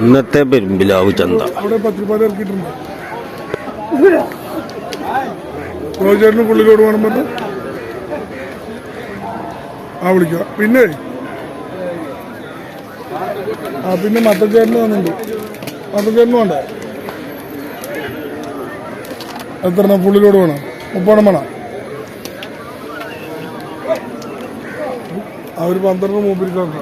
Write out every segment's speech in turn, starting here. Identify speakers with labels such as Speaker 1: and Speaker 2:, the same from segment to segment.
Speaker 1: ഇന്നത്തെ പെരുമ്പിലാവ് ചന്ത.
Speaker 2: റോജേട്ടന് പുള്ളിലോട് വേണം പറഞ്ഞു. ആ വിളിക്കുക പിന്നെ? ആ പിന്നെ മത്തച്ചേട്ടന് വന്നിട്ടുണ്ട്. മത്തച്ചേട്ടന് വേണ്ടേ. എത്ര പുള്ളിലോട് വേണം? മുപ്പണം വേണം. ആ ഒരു പന്ത്രണ്ട് മൂപ്പിരിക്കാം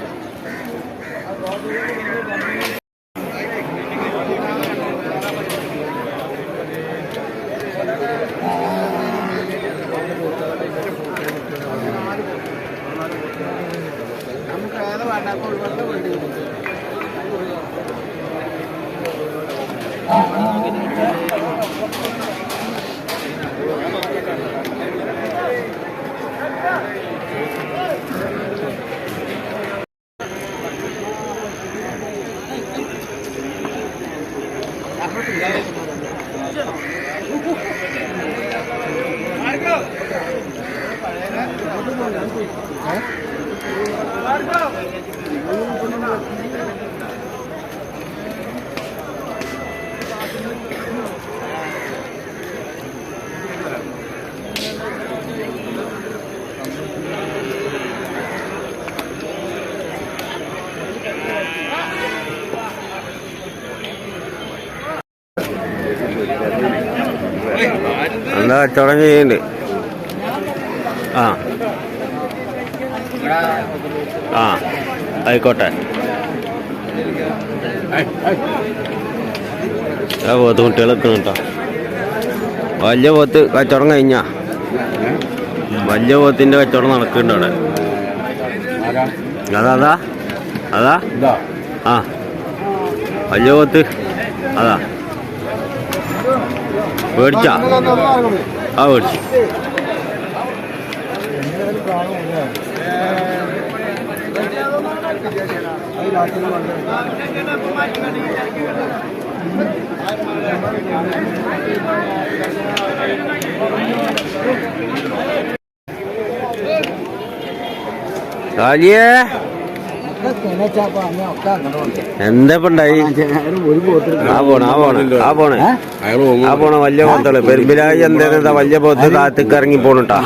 Speaker 1: എന്താ കച്ചവടം ചെയ്യുന്നുണ്ട് ആ. ആ ആയിക്കോട്ടെ. ആ പോത്ത് കുട്ടികൾ കേട്ടോ. വലിയ പോത്ത് കച്ചവടം കഴിഞ്ഞാ. വലിയ പോത്തിന്റെ കച്ചവടം നടക്കുന്നുണ്ട് അവിടെ. അതാ അതാ അതാ. ആ. വലിയ പോത്ത്. അതാ. മേടിച്ചാ ആ മേടിച്ചു എന്താ ഉണ്ടായി? ആ പോണ ആ പോണ ആ പോണേ. ആ പോണ വലിയ പോത്തൾ പെരുമ്പിലായി എന്താ വലിയ പോത്ത് താത്തേക്ക് ഇറങ്ങി പോണട്ടാ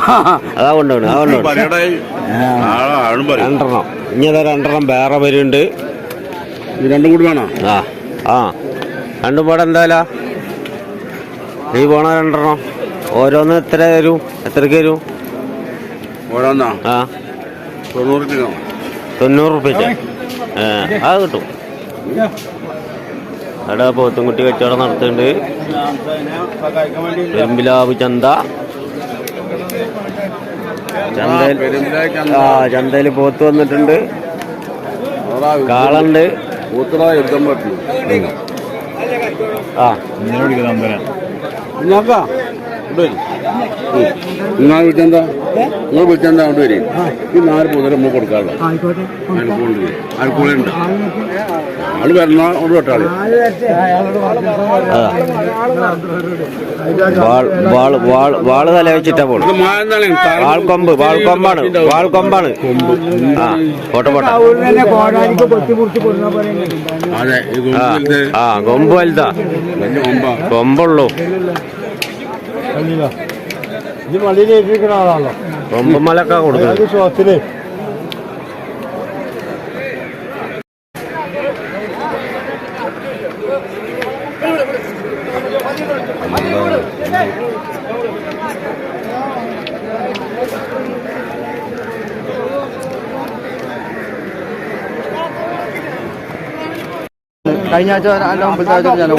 Speaker 1: അതാ കൊണ്ടുപോണ ആ കൊണ്ടുപോണ രണ്ടെണ്ണം. ഇനി അതാ രണ്ടെണ്ണം വേറെ വരുന്നുണ്ട്
Speaker 3: രണ്ടും കൂടി വേണോ?
Speaker 1: ആ ആ. രണ്ടും പാടെ എന്തായാലാ നീ പോണ രണ്ടെണ്ണം. ഓരോന്ന് എത്ര തരും എത്രക്ക് തരും
Speaker 3: ഓരോന്നാ?
Speaker 1: ആ.
Speaker 3: തൊണ്ണൂറ് കിലോ
Speaker 1: തൊണ്ണൂറ് റുപ്യക്ക് അത് കിട്ടും. അവിടെ പോത്തുംകുട്ടി കച്ചവടം നടത്തുന്നുണ്ട്. പെരുമ്പിലാവ് ചന്ത. ചന്തയിൽ ആ ചന്തയിൽ പോത്ത് വന്നിട്ടുണ്ട്. കാളുണ്ട്. ആ.
Speaker 3: നിങ്ങൾ വിളിച്ചെന്താ? നിങ്ങൾ വിളിച്ചെന്താ അവിടെ വരും ഈ നാല് പൂതല നമ്മൾ കൊടുക്കാറുള്ള ആൽക്കൂളുണ്ട് ആൾ വരണ? അവിടെ വെട്ടാളി
Speaker 1: അതാ വാൾ വാൾ വാൾ വാൾ തല വെച്ചിട്ടാ പോണു വാൾക്കൊമ്പ് വാൾക്കൊമ്പാണ് വാൾക്കൊമ്പാണ് ആ പോട്ടെ പോട്ടെ. ആ കൊമ്പ് വലുതാ. കൊമ്പുള്ളൂ.
Speaker 2: ഇത് വള്ളിയിൽ ഏറ്റിരിക്കുന്ന ആളാണല്ലോ.
Speaker 1: കൊമ്പ് മലക്ക കൊടുക്കുന്നത്
Speaker 2: ശ്വാസത്തിന്
Speaker 4: കഴിഞ്ഞ ആഴ്ച ആഴ്ച ഞാൻ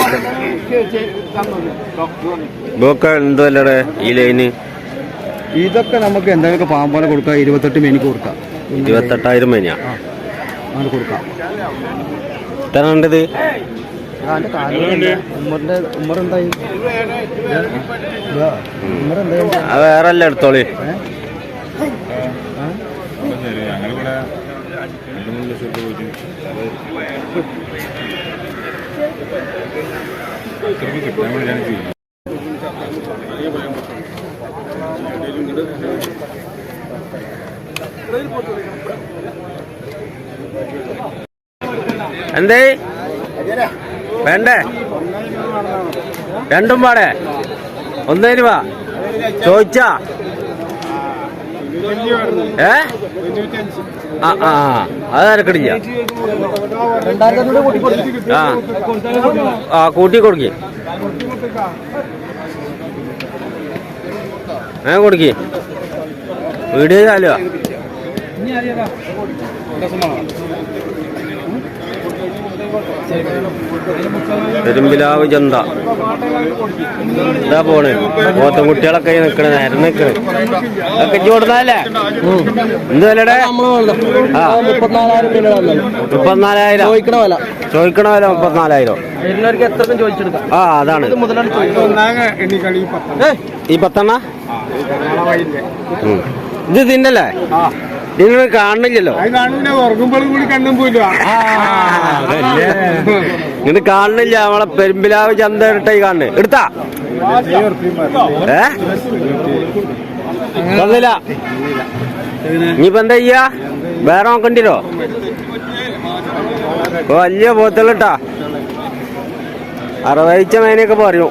Speaker 1: ഇതൊക്കെ എന്തല്ലേ ഈ ലൈന്?
Speaker 4: ഇതൊക്കെ നമുക്ക് എന്തെങ്കിലും പാമ്പാല കൊടുക്കാം. ഇരുപത്തെട്ട് മേനിക്ക് കൊടുക്കാം.
Speaker 1: ഇരുപത്തെട്ടായിരം മേനിയാ?
Speaker 4: അങ്ങനെ കൊടുക്കാം.
Speaker 1: എത്ര ഉണ്ടത് വേറെ അല്ല എടുത്തോളി. എന്തേ? വേണ്ടേ? രണ്ടും പാടെ. ഒന്നേ രൂപ ചോദിച്ചാ. ഏ? ആ ആ ആ. അത് തിരക്കടില്ല ആ. ആ കൂട്ടി കൊടുക്ക. ഏ കൊടുക്ക. വീഡിയോ ചാലുവാ പെരുമ്പിലാവ് ചന്ത ഇതാ പോണ്? പോത്തും കുട്ടികളൊക്കെ നിക്കണ നേരം നിക്കണ്. ഒക്കെ ചോടുന്നല്ലേ എന്ത് വിലടെ? മുപ്പത്തിനാലായിരം.
Speaker 4: ചോദിക്കണ പോലെ
Speaker 1: ചോദിക്കണ വില മുപ്പത്തിനാലായിരം. ആ അതാണ്. ഈ പത്തെണ്ണ. ഇത് തിന്നല്ലേ നിങ്ങൾ കാണുന്നില്ലല്ലോ.
Speaker 2: നിങ്ങൾ കണ്ണും
Speaker 1: കാണുന്നില്ല നമ്മളെ പെരുമ്പിലാവ് ചന്ത ഇരട്ട കാണുന്നു. എടുത്താ. ഏ? തന്നില്ല. ഇനിയിപ്പോ എന്താ ചെയ്യാ? വേറെ നോക്കണ്ടിരോ വലിയ പോത്തലിട്ടാ അറുപതിച്ച മേനയൊക്കെ പറയൂ.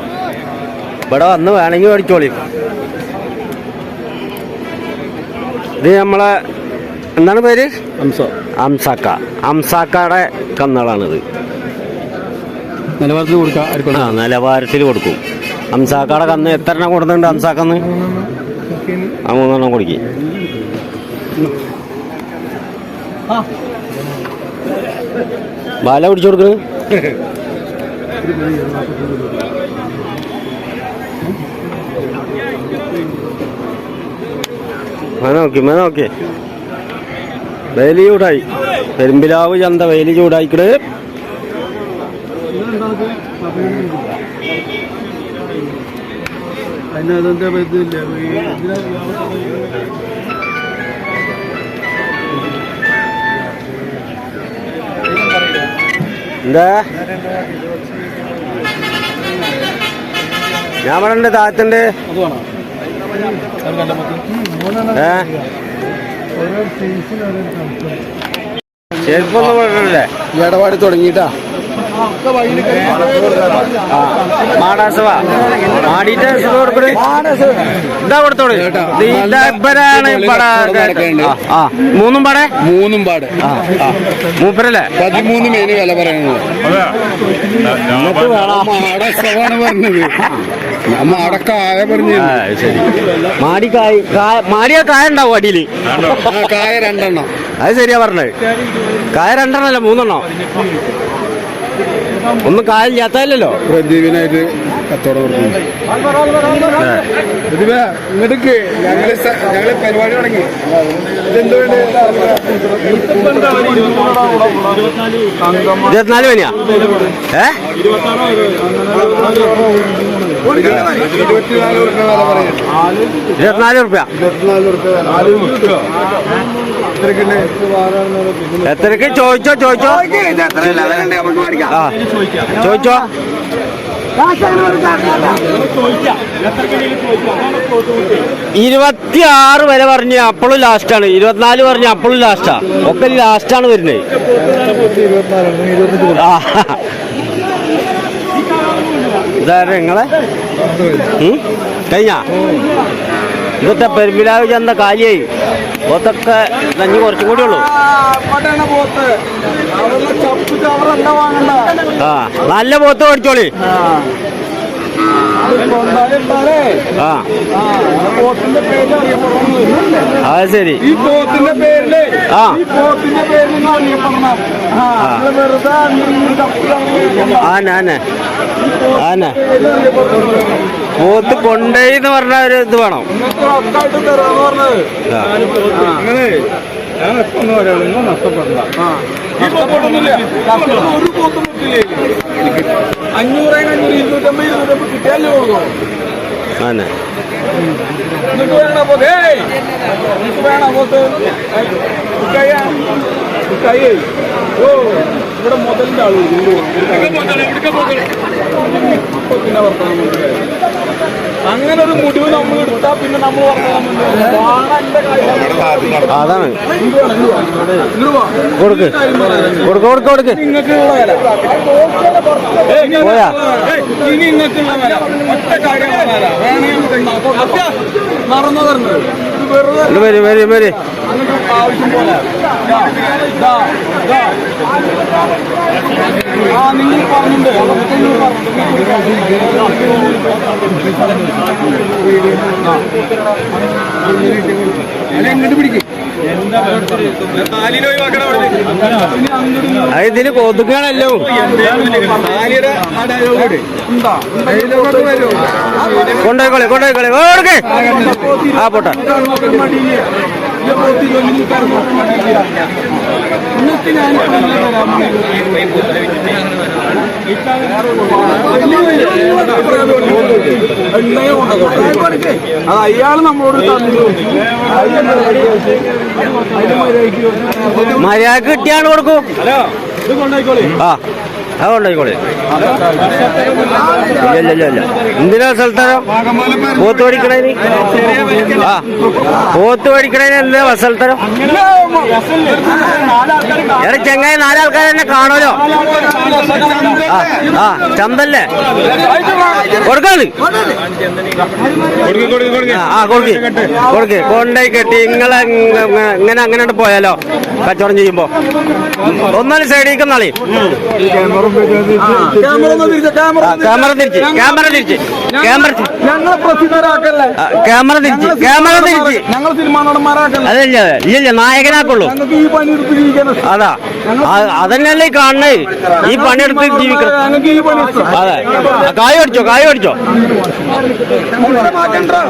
Speaker 1: ഇവിടെ വന്ന് വേണമെങ്കിൽ മേടിച്ചോളി. ഇത് നമ്മളെ എന്താണ് പേര്? അംസാക്ക. അംസാക്കയുടെ കന്നുകളാണിത്
Speaker 4: നിലവാരത്തിൽ കൊടുക്കാം
Speaker 1: ആ നിലവാരത്തിൽ കൊടുക്കും. അംസാക്കയുടെ കന്ന് എത്ര എണ്ണം കൊടുക്കുന്നുണ്ട് അംസാക്കന്ന്? ആ മൂന്നെണ്ണം കൊടുക്കി. ബാല പിടിച്ചു കൊടുക്കണ്. മേ നോക്കി മേ നോക്കി. വേലി ചൂടായി. പെരുമ്പിലാവ് ചന്ത വേലി ചൂടായിക്കട്
Speaker 2: ഇതില്ല
Speaker 1: എന്താ? ഞാൻ പറഞ്ഞ താഴത്തുണ്ട്. ഏ? ചെരുപ്പൊന്നും പറഞ്ഞല്ലേ
Speaker 4: ഇടപാട് തുടങ്ങിയിട്ടാ.
Speaker 1: ആ മാടാസവ. മാടിയിട്ട് സുഖം കൊടുക്കണേ. ഇതാ കൊടുത്തോളൂ. ഇതാ ഇവരാണ് പട ആ, മൂന്നും പാടെ?
Speaker 3: മൂന്നും പാട്.
Speaker 1: മൂപ്പരല്ലേ?
Speaker 3: പതിമൂന്ന് മേന് വില പറയുന്നത് മാടിയാ പറഞ്ഞത്. ഞാൻ മാടക്കായ പറഞ്ഞു
Speaker 1: ആ ശരി. മാടി കായ- മാടിയ കായ ഉണ്ടാവും
Speaker 3: അടിയിൽ? കായ രണ്ടെണ്ണം.
Speaker 1: അത് ശരിയാ പറഞ്ഞത്. കായ രണ്ടെണ്ണല്ല മൂന്നെണ്ണോ. ഒന്നും
Speaker 3: പ്രദീപിനായിട്ട് ഇങ്ങോട്ടേക്ക്. ഞങ്ങൾ സ- ഞങ്ങൾ പരിപാടി തുടങ്ങി.
Speaker 1: ഇരുപത്തിനാല് പനിയാ ഏ?
Speaker 3: ഇരുപത്തിനാല്
Speaker 1: റുപ്യ? എത്രക്ക് ചോദിച്ചോ ചോദിച്ചോ? ചോദിച്ചോ. ഇരുപത്തി ആറ് വരെ പറഞ്ഞ അപ്പോഴും ലാസ്റ്റാണ് ഇരുപത്തിനാല് പറഞ്ഞ അപ്പോഴും ലാസ്റ്റാ ഒക്കെ ലാസ്റ്റാണ് വരുന്നത് ആ. ഇതാരെ നിങ്ങളെ? കഴിഞ്ഞാ? ഇതൊക്കെ പെരുമ്പിലാവ് ചെന്ന കാലിയായി. പോത്തൊക്കെ നഞ്ഞ് കുറച്ചും കൂടി ഉള്ളൂ. ആ നല്ല പോത്ത് മേടിച്ചോളി. ആ. അത് ശരി.
Speaker 2: ഈ പോത്തിന്റെ പേരിൽ
Speaker 1: ആ.
Speaker 2: ഈ പോത്തിന്റെ പേരിൽ.
Speaker 1: ആന ആന ആന പോത്ത് കൊണ്ടേയി എന്ന് പറഞ്ഞ ഒരു ഇത് വേണം.
Speaker 2: ഞാൻ എപ്പം പറയാം നിങ്ങൾ നഷ്ടപ്പെടണ്ട. നഷ്ടപ്പെടുന്നില്ല നഷ്ടപ്പെട്ട ഒരു പോത്തും കിട്ടില്ലേ അഞ്ഞൂറ് അഞ്ഞൂറ് ഇരുന്നൂറ്റമ്പത് ഇരുന്നൂറ്റമ്പത് കിട്ടിയാലേ ഉള്ളൂ.
Speaker 1: അതെ
Speaker 2: എന്നിട്ട് വേണം പോത്ത് ഏയ്! വേണം പോത്ത് കുക്കായ കുക്കായ ഓ. ഇവിടെ മുതലിന്റെ ആൾ പിന്നെ വർത്തമാനം അങ്ങനെ ഒരു മുടിവ് നമ്മൾ എടുത്താൽ പിന്നെ നമ്മൾ
Speaker 1: അതാണ്. കൊടുക്ക്. കൊടുക്ക് കൊടുക്ക് കൊടുക്ക്
Speaker 2: നിങ്ങൾക്കുള്ള വില. ഏയ് ഇങ്ങനെ
Speaker 1: പോയാ?
Speaker 2: ഏയ് ഇനി നിങ്ങൾക്കുള്ള വില. ഒറ്റ കാര്യം പറഞ്ഞുതരാം. വേണമെങ്കിൽ നമുക്ക് ഉണ്ടാക്കാം. അച്ഛാ, മറന്നു തരുന്നത് വെറുതെ
Speaker 1: ഇങ്ങട് വരി വരി. വരി
Speaker 2: ആവശ്യം പോലെ. ദാ, ദാ, ദാ. ആ നിങ്ങൾ പറഞ്ഞിട്ടുണ്ട് പറഞ്ഞിട്ടുണ്ട് പിടിക്കും
Speaker 1: ഇതിന് കൊതുകാണല്ലോ കൊണ്ടുപോയിക്കോളെ കൊണ്ടുപോയിക്കോളെ. കൊടുക്ക് ആ പോട്ടെ.
Speaker 2: അത് അയാൾ നമ്മളോട്
Speaker 1: മര്യാദ കിട്ടിയാണ് കൊടുക്കും.
Speaker 2: ഇത് കൊണ്ടായിക്കോളെ
Speaker 1: ആ. അത് കൊണ്ടുപോയിക്കോളെ ഇല്ല ഇല്ല എന്തിനാ സ്ഥലത്തരം പോത്ത് പഠിക്കണേന്? ആ പോത്ത് പഠിക്കണേന് എന്താ വസൽത്തരം എടാ ചെങ്ങായി നാലാൾക്കാർ തന്നെ കാണുമല്ലോ. ആ ആ ചന്തല്ലേ? കൊടുക്കാത് ആ, കൊടുക്ക് കൊടുക്ക്. കൊണ്ടേ കെട്ടി നിങ്ങളെ ഇങ്ങനെ അങ്ങനെ പോയാലോ? കച്ചവടം ചെയ്യുമ്പോ. ഒന്നാലും സൈഡിലേക്ക് നാളെ
Speaker 2: ക്യാമറ തിരിച്ച ക്യാമറ
Speaker 1: തിരിച്ച്
Speaker 2: ഞങ്ങൾ
Speaker 1: അതല്ല ഇല്ല നായകനാക്കുള്ളൂ
Speaker 2: ഈ പണി എടുത്ത് ജീവിക്കണം
Speaker 1: അതാ. അതന്നെയല്ലേ കാണണേ ഈ പണിയെടുത്ത് ജീവിക്കണം അതെ കായ അടിച്ചോ കായ അടിച്ചോ ആ,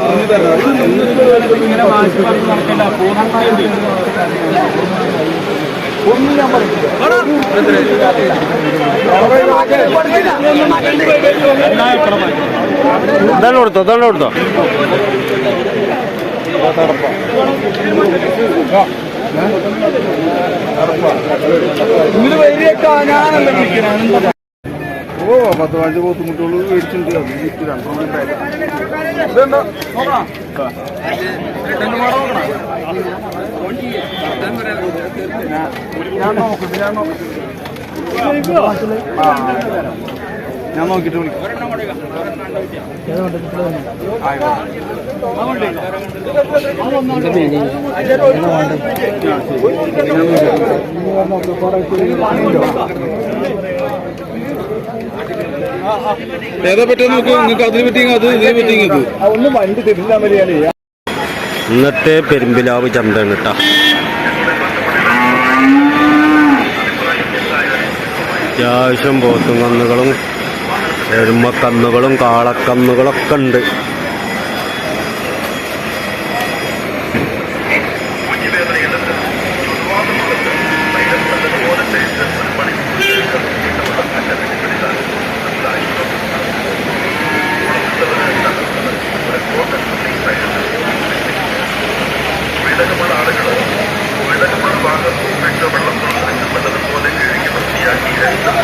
Speaker 1: കൊടുത്തോ ഇതാണ് കൊടുത്തോ?
Speaker 2: ഇതിൽ വലിയ ഞാനല്ല വിളിക്കുന്നത്
Speaker 3: ഓ പത്ത് പതിനഞ്ച് പോത്തുമുട്ടുകൾ മേടിച്ചിട്ടുണ്ട്.
Speaker 2: ഞാൻ നോക്കിട്ട് ഞാൻ
Speaker 3: ഞാൻ നോക്കിട്ട് വിളിക്കാം. ഏതാ പറ്റുക നോക്കൂ നിങ്ങൾക്ക് അതിന് പറ്റിയെങ്കിൽ അത് ഇതിനെ പറ്റിയെങ്കിൽ ഇത്?
Speaker 2: ഒന്ന് വണ്ടി തിരിഞ്ഞാൽ മതിയാണ്
Speaker 1: ഇന്നത്തെ പെരുമ്പിലാവ് ചന്തയാണ് കേട്ടോ. അത്യാവശ്യം പോത്തും കന്നുകളും എരുമക്കന്നുകളും കാളക്കന്നുകളൊക്കെ ഉണ്ട്.
Speaker 5: പോലെ